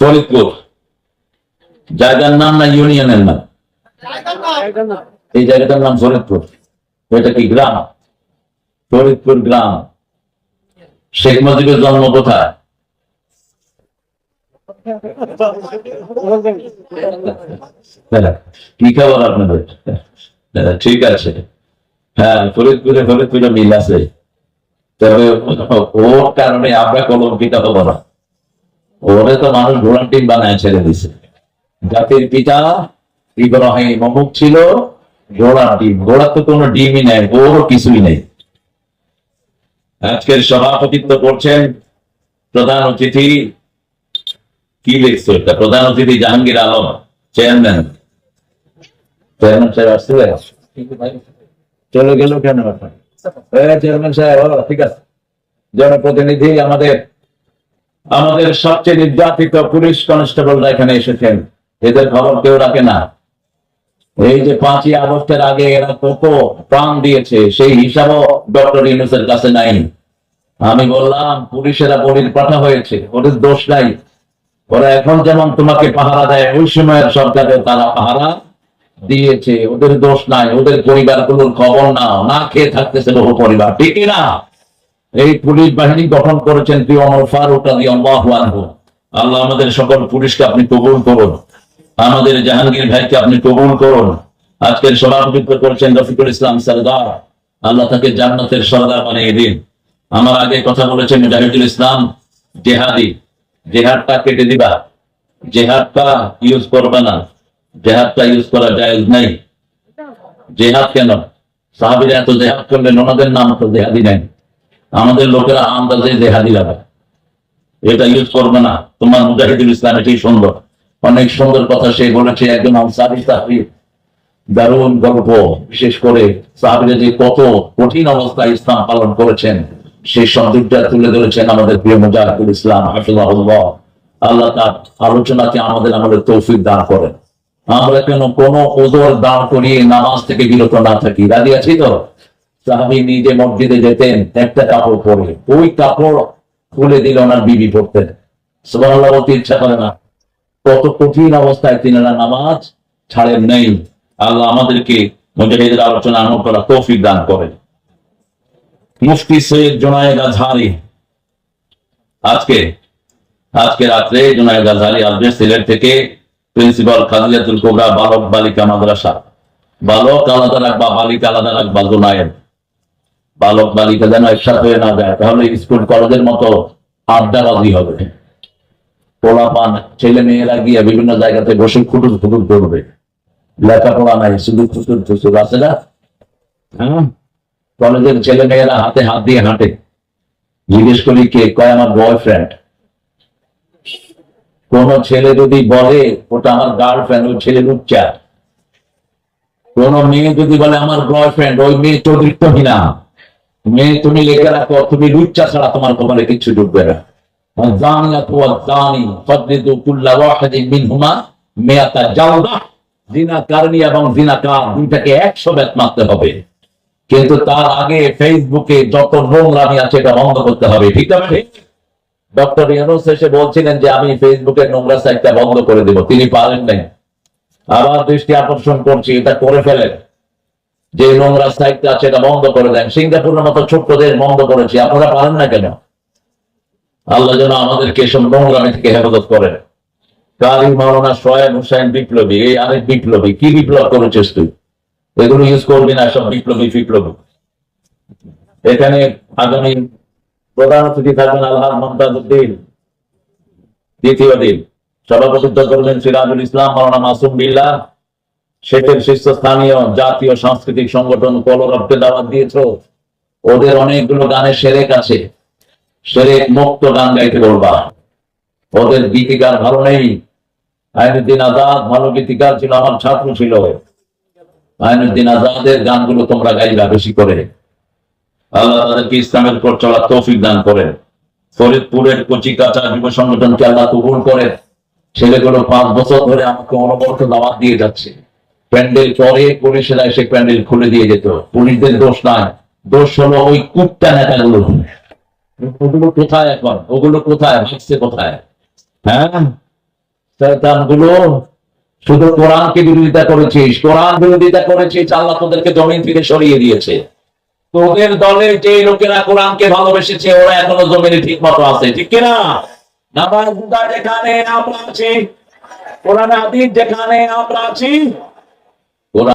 ফরিদপুর। জায়গার নাম না ইউনিয়নের নাম? এই জায়গাটার নাম ফরিদপুর। এটা কি গ্রাম? ফরিদপুর গ্রাম। শেখ মুজিবের জন্ম কোথায়? কি খবর আপনাদের? ঠিক আছে। হ্যাঁ ফরিদপুরে ফরিদপুরে মিল আছে। তবে ওর কারণে আমরা কলঙ্কিত হব না। ওরে তো মানুষ ঘোড়ার টিম বানায় ছেড়ে দিছে। জাতির পিতা ইব্রাহিম অমুক ছিল ঘোড়ার ডিম ঘোড়ার তো কোনো ডিমই নেই ওরও কিছুই নেই। আজকের সভাপতিত্ব করছেন প্রধান অতিথি। কি লিখছো এটা? প্রধান অতিথি জাহাঙ্গীর আলম, চেয়ারম্যান। চেয়ারম্যান সাহেব আসছিলেন? চলে গেল কেন? চেয়ারম্যান সাহেব ঠিক আছে। জনপ্রতিনিধি আমাদের আমাদের সবচেয়ে নির্যাতিত পুলিশ কনস্টেবলরা এখানে এসেছেন। এদের খবর কেউ রাখে না। এই যে পাঁচই আগস্টের আগে এরা কত প্রাণ দিয়েছে, সেই হিসাবও ডক্টর ইউনুসের কাছে নাই। আমি বললাম, পুলিশেরা বলির পাঠা হয়েছে, ওদের দোষ নাই। ওরা এখন যেমন তোমাকে পাহারা দেয়, ওই সময়ের সরকারে তারা পাহারা দিয়েছে। ওদের দোষ নাই, ওদের পরিবারগুলোর খবর নাও। না খেয়ে থাকতেছে বহু পরিবার ঠিক না? এই পুলিশ বাহিনী গঠন করেছেন প্রিয় অমর ফারুক আলী আল্লাহ আল্লাহ আমাদের সকল পুলিশকে আপনি কবুল করুন। আমাদের জাহাঙ্গীর ভাইকে আপনি কবুল করুন। আজকের সভাপতিত্ব করেছেন রফিকুল ইসলাম সরদার। আল্লাহ তাকে জান্নাতের সরদার বানিয়ে দিন। আমার আগে কথা বলেছেন মুজাহিদুল ইসলাম, জেহাদি। জেহাদটা কেটে দিবা। জেহাদটা ইউজ করবে না। জেহাদটা ইউজ করা জায়েজ নাই। জেহাদ কেন? সাহাবিরা এত জেহাদ করলেন ওনাদের নাম তো জেহাদি নাই। আমাদের লোকেরা আন্দাজে জেহাদি লাগায় এটা ইউজ করবে না। তোমার মুজাহিদুল ইসলাম এটাই সুন্দর। অনেক সুন্দর কথা সে বলেছে, একজন দারুণ গল্প, বিশেষ করে সাহাবিরা যে কত কঠিন অবস্থায় ইসলাম পালন করেছেন, সেই সবদিকটা তুলে ধরেছেন আমাদের প্রিয় মুজাহিদুল ইসলাম, হাফিজাহুল্লাহ। আল্লাহ তার আলোচনাকে আমাদের আমাদের তৌফিক দান করেন। আমরা কেন কোনো ওজোর দাঁড় করিয়ে নামাজ থেকে বিরত না থাকি। রাজি আছি তো? সাহাবি নিজে মসজিদে যেতেন, একটা কাপড় পরে। ওই কাপড় খুলে দিল ওনার বিবি পড়তেন বলতে ইচ্ছা করে না। কত কঠিন অবস্থায় নামাজ ছাড়েন নেই। আল্লাহ আমাদেরকে মুজাহিদের আলোচনা করা তৌফিক দান করেন। মুফতি সৈয়দ আজহারি আজকে আজকে রাত্রে জোনায়েদ আজহারি আসবে সিলেট থেকে প্রিন্সিপাল কোবরা বালক বালিকা মাদ্রাসা। বালক আলাদা রাখবা, বালিকা আলাদা রাখবা বালক বালিকা যেন একসাথে হয়ে না যায় তাহলে স্কুল কলেজের মতো আড্ডাবাজি হবে। পোলা পান ছেলে মেয়েরা গিয়ে বিভিন্ন জায়গাতে বসে খুটুর খুটুর করবে লেখাপড়া নাই শুধু খুচুর খুচুর আছে না? হ্যাঁ। কলেজের ছেলে মেয়েরা হাতে হাত দিয়ে হাঁটে। জিজ্ঞেস করি কে? কয় আমার বয়ফ্রেন্ড কোন ছেলে যদি বলে ওটা আমার গার্লফ্রেন্ড ওই ছেলে লুচ্চা। কোন মেয়ে যদি বলে আমার বয়ফ্রেন্ড ওই মেয়ে চরিত্রহীনা। মেয়ে তুমি লেখে রাখো, তুমি লুচ্চা ছাড়া তোমার কপালে কিছু ডুববে না। কিন্তু তার আগে ফেসবুকে যত আছে এটা বন্ধ করতে হবে ডক্টর বলছিলেন যে, আমি ফেসবুকের নোংরা সাইটটা বন্ধ করে দেব। তিনি পারেন নাই। আবার দৃষ্টি আকর্ষণ করছি, এটা করে ফেলেন। যে নোংরা সাইটটা আছে এটা বন্ধ করে দেন। সিঙ্গাপুরের মতো ছোট্ট দেশ বন্ধ করেছি, আপনারা পারেন না কেন? আল্লাহ যেন আমাদেরকে এসব নোংরামি থেকে হেফাজত করেন। কারি মাওলানা সোয়েব বিপ্লবী, এই আরেক বিপ্লবী, কি বিপ্লব করেছিস তুই? এগুলো ইউজ করবি না, সব বিপ্লবী বিপ্লবী। এখানে আগামী প্রধান অতিথি থাকবেন আল্লাহ মমতাজ উদ্দিন দ্বিতীয় দিন, সভাপতিত্ব করবেন সিরাজুল ইসলাম, মাওলানা মাসুম বিল্লাহ। শেখের শীর্ষস্থানীয় জাতীয় সাংস্কৃতিক সংগঠন কলরবকে দাওয়াত দিয়েছ। ওদের অনেকগুলো গানের সেরেক আছে। সেরেক মুক্ত গান গাইতে বলবা। ওদের গীতিকার ভালো নেই। আইনুদ্দিন আজাদ ভালো গীতিকার ছিল, আমার ছাত্র ছিল। আইনুদ্দিন আজাদের গানগুলো তোমরা গাইবা বেশি করে। আল্লাহ তাদেরকে ইসলামের উপর চলার তৌফিক দান করেন। ফরিদপুরের কচি কাঁচা যুব সংগঠনকে আল্লাহ কবুল করেন। ছেলেগুলো পাঁচ বছর ধরে আমাকে অনবরত দাওয়াত দিয়ে যাচ্ছে। প্যান্ডেল পরে পুলিশেরা এসে প্যান্ডেল খুলে দিয়ে যেত। পুলিশদের দোষ নাই। দোষ হলো ওই কুত্তা নেতাগুলো। ওগুলো কোথায় এখন? ওগুলো কোথায়? ভাগছে কোথায়? হ্যাঁ? শুধু কোরআনকে বিরোধিতা করেছিস। কোরআন বিরোধিতা করেছিস, আল্লাহ তোদেরকে জমিন থেকে সরিয়ে দিয়েছে। তোদের দলের যে লোকেরা কোরআনকে ভালোবেসেছে, ওরা এখনও জমিনে ঠিক মতো আছে। ঠিক কিনা? নামাজ যেখানে আমরা আছি, কোরআন হাদিস যেখানে আমরা আছি কোরআন